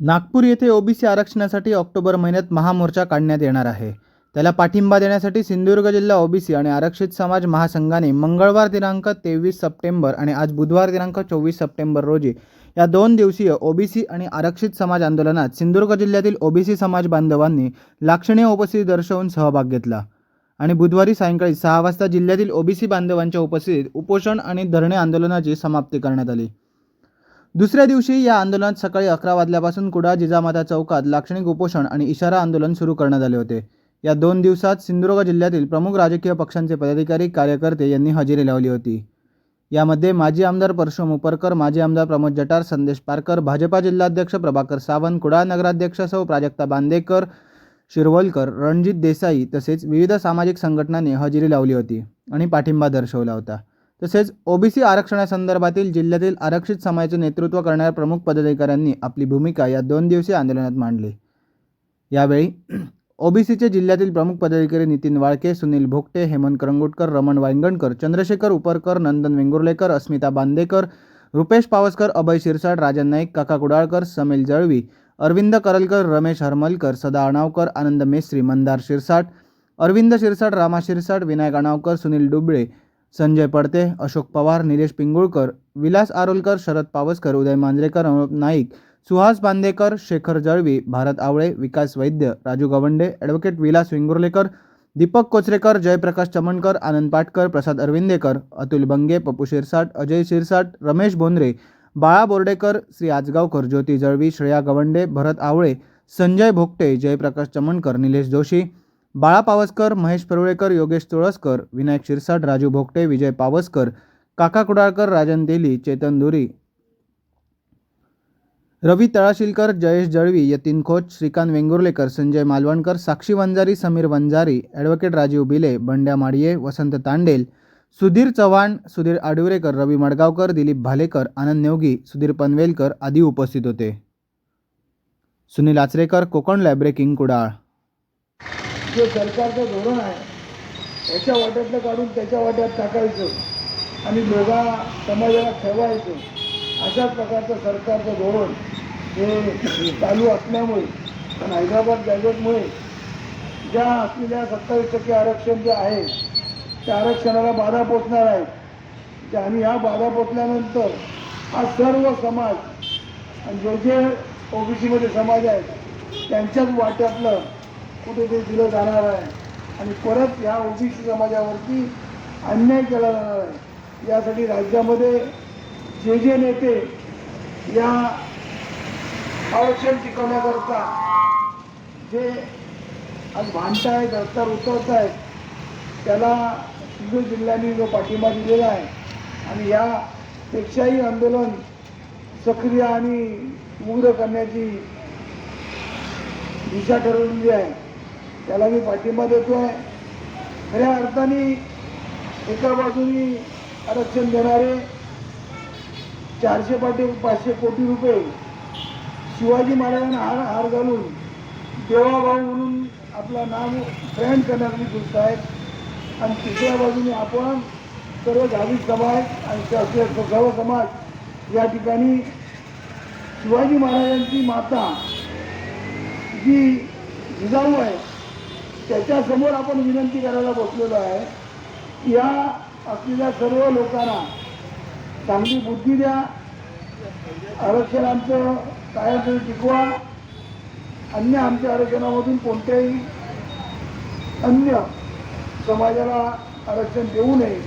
नागपूर येथे ओबीसी आरक्षणासाठी ऑक्टोबर महिन्यात महामोर्चा काढण्यात येणार आहे. त्याला पाठिंबा देण्यासाठी सिंधुदुर्ग जिल्हा ओबीसी आणि आरक्षित समाज महासंघाने मंगळवार दिनांक तेवीस सप्टेंबर आणि आज बुधवार दिनांक चोवीस सप्टेंबर रोजी या दोन दिवसीय ओबीसी आणि आरक्षित समाज आंदोलनात सिंधुदुर्ग जिल्ह्यातील ओबीसी समाज बांधवांनी लाक्षणीय उपस्थिती दर्शवून सहभाग घेतला. आणि बुधवारी सायंकाळी सहा वाजता जिल्ह्यातील ओबीसी बांधवांच्या उपस्थितीत उपोषण आणि धरणे आंदोलनाची समाप्ती करण्यात आली. दुसऱ्या दिवशी या आंदोलनात सकाळी अकरा वाजल्यापासून कुडाळ जिजामाता चौकात लाक्षणिक उपोषण आणि इशारा आंदोलन सुरू करण्यात आले होते. या दोन दिवसात सिंधुदुर्ग जिल्ह्यातील प्रमुख राजकीय पक्षांचे पदाधिकारी कार्यकर्ते यांनी हजेरी लावली होती. यामध्ये माजी आमदार परशुराम उपरकर माजी आमदार प्रमोद जटार संदेश पारकर भाजपा जिल्हाध्यक्ष प्रभाकर सावंत कुडाळ नगराध्यक्ष सौ प्राजक्ता बांदेकर शिरवलकर रणजित देसाई तसेच विविध सामाजिक संघटनांनी हजेरी लावली होती आणि पाठिंबा दर्शवला होता. तसेच ओबीसी आरक्षणासंदर्भातील जिल्ह्यातील आरक्षित समाजाचे नेतृत्व करणाऱ्या प्रमुख पदाधिकाऱ्यांनी आपली भूमिका या दोन दिवसीय आंदोलनात मांडली. यावेळी ओबीसीचे जिल्ह्यातील प्रमुख पदाधिकारी नितीन वाळके सुनील भोगटे हेमंत करंगुटकर रमण वायंगणकर चंद्रशेखर उपरकर नंदन वेंगुर्लेकर अस्मिता बांदेकर रुपेश पावसकर अभय शिरसाट राजन नाईक काका कुडाळकर समील जळवी अरविंद करलकर रमेश हरमलकर सदा अणावकर आनंद मेस्त्री मंदार शिरसाट अरविंद शिरसाट रामा शिरसाट विनायक अणावकर सुनील डुबळे संजय पडते अशोक पवार निलेश पिंगुळकर विलास आरोलकर शरद पावसकर उदय मांजरेकर अनुप नाईक सुहास बांदेकर शेखर जळवी भारत आवळे विकास वैद्य राजू गवंडे ॲडव्होकेट विलास विंगुर्लेकर दीपक कोचरेकर जयप्रकाश चमणकर आनंद पाटकर प्रसाद अरविंदेकर अतुल बंगे पप्पू शिरसाट अजय शिरसाट रमेश बोंद्रे बाळा बोर्डेकर श्री आजगावकर ज्योती जळवी श्रेया गवंडे भरत आवळे संजय भोगटे जयप्रकाश चमणकर निलेश जोशी बाळा पावसकर महेश परुळेकर योगेश तुळसकर विनायक शिरसाट राजू भोगटे विजय पावसकर काका कुडाळकर राजन तेली चेतन धुरी रवी तळाशिलकर जयेश जळवी यतीन खोच श्रीकांत वेंगुर्लेकर संजय मालवणकर साक्षी वंजारी समीर वंजारी ॲडव्होकेट राजीव बिले बंड्या माडिये वसंत तांडेल सुधीर चव्हाण सुधीर आडुरेकर रवी मडगावकर दिलीप भालेकर आनंद नेवगी सुधीर पनवेलकर आदी उपस्थित होते. सुनील आचरेकर कोकण लॅब्रेकिंग कुडाळ. जे सरकारचं धोरण आहे याच्या वाट्यातलं काढून त्याच्या वाट्यात टाकायचं आणि दोघा समाजाला ठेवायचं अशाच प्रकारचं सरकारचं धोरण हे चालू असल्यामुळे आणि हैदराबाद गॅजेटमुळे ज्या असलेल्या सत्तावीस टक्के आरक्षण जे आहे त्या आरक्षणाला बाधा पोचणार आहे. म्हणजे त्या- आणि ह्या बाधा पोचल्यानंतर हा सर्व समाज आणि जे जे ओबीसीमध्ये समाज आहेत त्यांच्याच वाट्यातलं कुठेतरी दिलं जाणार आहे. आणि परत ह्या ओबीसी समाजावरती अन्याय केला जाणार आहे. यासाठी राज्यामध्ये जे जे नेते या आरक्षण टिकवण्याकरता जे आज भांडतायत रस्त्यावर उतरत आहेत त्याला सिंधू जिल्ह्यांनी जो पाठिंबा दिलेला आहे आणि यापेक्षाही आंदोलन सक्रिय आणि उग्र करण्याची दिशा ठरवलेली आहे. त्याला मी पाठिंबा देतो आहे खऱ्या अर्थाने एका बाजूनी आरक्षण देणारे चारशे पाटी पाचशे कोटी रुपये शिवाजी महाराजांना हार हार घालून देवाभाऊ म्हणून आपलं नाव ब्रँड करणारी गोष्ट आहेत आणि तिसऱ्या बाजूने आपण सर्व धार्मिक समाज आणि शासकीय सर्व समाज या ठिकाणी शिवाजी महाराजांची माता जी जिजाऊ आहे त्याच्यासमोर आपण विनंती करायला बसलेलो आहे. या असलेल्या सर्व लोकांना चांगली बुद्धी द्या. आरक्षणांचं कायम टिकवा. अन्य आमच्या आरक्षणामधून कोणत्याही अन्य समाजाला आरक्षण देऊ नये.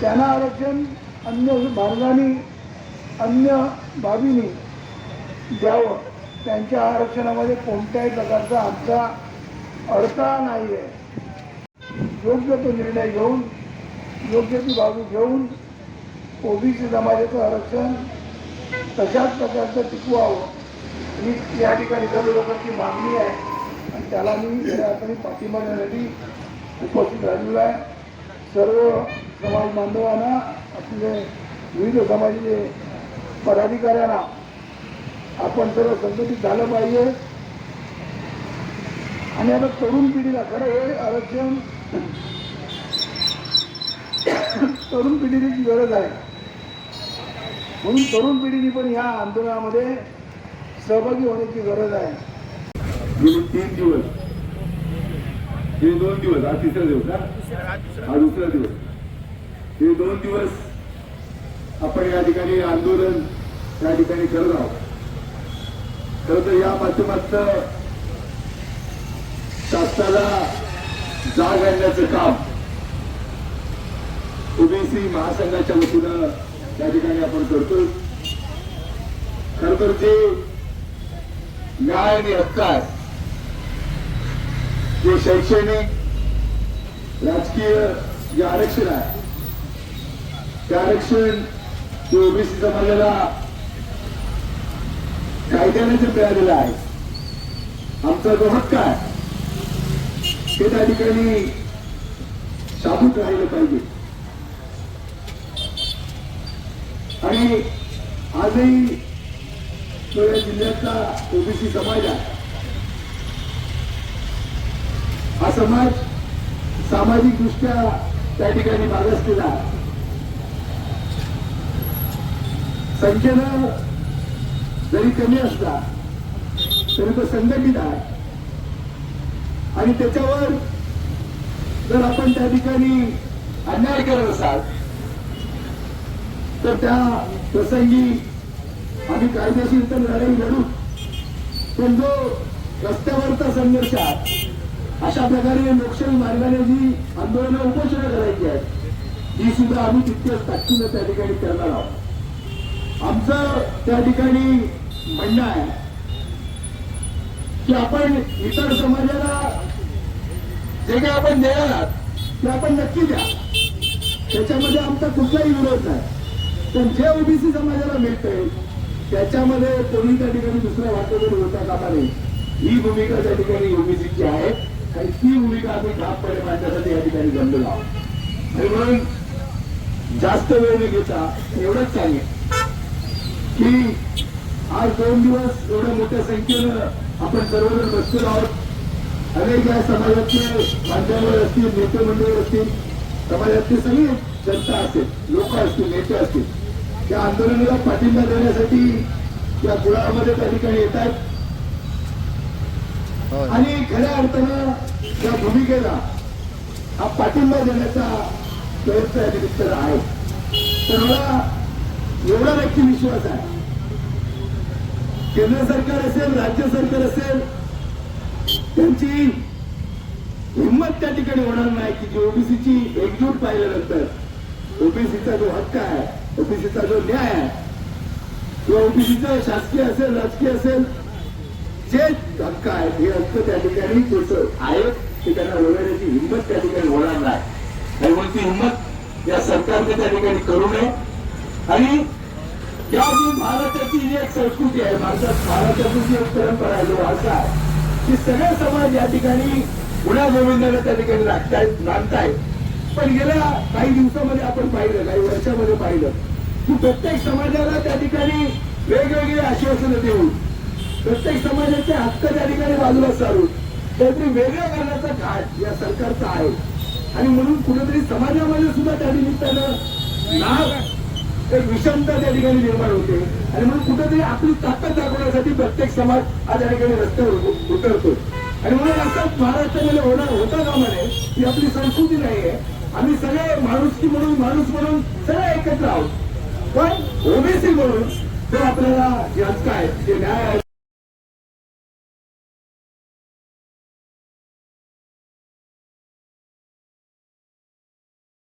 त्यांना आरक्षण अन्य मार्गाने अन्य बाबींनी द्यावं. त्यांच्या आरक्षणामध्ये कोणत्याही प्रकारचा आमचा अडथळा नाही आहे योग्य तो निर्णय घेऊन योग्य ती बाजू घेऊन ओबीसी समाजाचं आरक्षण तशाच प्रकारचं टिकवावं. ही या ठिकाणी सर्व लोकांची मागणी आहे आणि त्याला मी खऱ्या पाठिंबा देण्यासाठी उपस्थित राहिलेलो आहे. सर्व समाज बांधवांना आपले विविध समाजाचे पदाधिकाऱ्यांना आपण सर्व संघटित झालं पाहिजे. आणि आता तरुण पिढीला खरं हे आरक्षण तरुण पिढीची गरज आहे. म्हणून तरुण पिढीने पण या आंदोलनामध्ये सहभागी होण्याची गरज आहे. तीन दिवस. हे दोन दिवस. हा तिसरा दिवस का हा दुसरा दिवस. हे दोन दिवस आपण या ठिकाणी आंदोलन या ठिकाणी करत आहोत. खरं तर या माध्यमातून शासनाला जाग आणण्याचं काम. ओबीसी महासंघाच्या वतीनं त्या ठिकाणी आपण करतो खर तर जे न्याय आणि हक्क आहे जे शैक्षणिक राजकीय जे आरक्षण आहे ते आरक्षण जे ओबीसी समाजाला कायद्याने जे मिळालेलं आहे आमचा जो हक्क आहे ते त्या ठिकाणी साबूत राहिलं पाहिजे. आणि आजही तो या जिल्ह्यातला ओबीसी समाज आहे. हा समाज सामाजिक दृष्ट्या त्या ठिकाणी मागासलेला आहे. संख्येनं जरी कमी असला तरी तो संघटित आहे. आणि त्याच्यावर जर आपण त्या ठिकाणी अन्याय करत असाल तर त्या प्रसंगी आम्ही कायदेशीर तर लढाई लढू. पण जो रस्त्यावरचा संघर्ष आहे अशा प्रकारे लोकशाही मार्गाने जी आंदोलनं उपोषणं करायची आहेत ही सुद्धा आम्ही तितक्याच ताकदीनं त्या ठिकाणी करणार आहोत. आमचं त्या ठिकाणी म्हणणं आहे की आपण इतर समाजाला जे काही आपण देणार आहात ते आपण नक्की द्या. त्याच्यामध्ये आमचा कुठलाही विरोध नाही. पण जे ओबीसी समाजाला मिळतंय त्याच्यामध्ये कोणी त्या ठिकाणी दुसऱ्या वाटेवर होता कामा नये. ही भूमिका त्या ठिकाणी ओबीसीची आहे. आणि ती भूमिका आम्ही ठामपणे मांडण्यासाठी या ठिकाणी जमलेलो आहोत. आणि म्हणून जास्त वेळ न घेता एवढंच सांगेन की आज दोन दिवस एवढ्या मोठ्या संख्येनं आपण सर्वजण बसलेलो आहोत. अनेक या समाजातले माध्यमावर असतील नेते मंडळी असतील समाजातली सगळी जनता असेल लोक असतील नेते असतील त्या आंदोलनाला पाठिंबा देण्यासाठी या कुळामध्ये त्या ठिकाणी येत आहेत आणि खऱ्या अर्थानं या भूमिकेला हा पाठिंबा देण्याचा प्रयत्न या निमित्तानं आहे. तर मला एवढा नक्की विश्वास आहे केंद्र सरकार असेल राज्य सरकार असेल त्यांची हिंमत त्या ठिकाणी होणार नाही की जी ओबीसीची एकजूट पाहिल्यानंतर ओबीसीचा जो हक्क आहे ओबीसीचा जो न्याय आहे किंवा ओबीसीचं शासकीय असेल राजकीय असेल जे हक्क आहेत हे हक्क त्या ठिकाणी त्याचं आहे ते त्यांना वगळण्याची हिंमत त्या ठिकाणी होणार नाही. आणि मग ती हिंमत या सरकारने त्या ठिकाणी करू नये. आणि या जी महाराष्ट्राची जी एक संस्कृती आहे भारतात महाराष्ट्राची जी एक परंपरा आहे जो वारसा आहे की सगळे समाज या ठिकाणी गुन्हा गोविंदाला त्या ठिकाणी राखतायत नांदतायत पण गेल्या काही दिवसामध्ये आपण पाहिलं काही वर्षामध्ये पाहिलं की प्रत्येक समाजाला त्या ठिकाणी वेगवेगळी आश्वासनं देऊन प्रत्येक समाजाचे हक्क त्या ठिकाणी बाजूला सारून काहीतरी वेगळं करण्याचा घाट या सरकारचा आहे. आणि म्हणून कुठेतरी समाजामध्ये सुद्धा त्या निमित्तानं नाग विषमता त्या ठिकाणी निर्माण होते. आणि म्हणून कुठेतरी आपली ताकद दाखवण्यासाठी प्रत्येक समाज आज या ठिकाणी रस्त्यावर उतरतो आणि म्हणून असं महाराष्ट्रामध्ये होणार होता का म्हणे ही आपली संस्कृती नाहीये. आम्ही सगळे माणुसकी म्हणून माणूस म्हणून सगळे एकत्र आहोत. पण ओबीसी म्हणून तो आपल्याला जे हक्क आहेत जे न्याय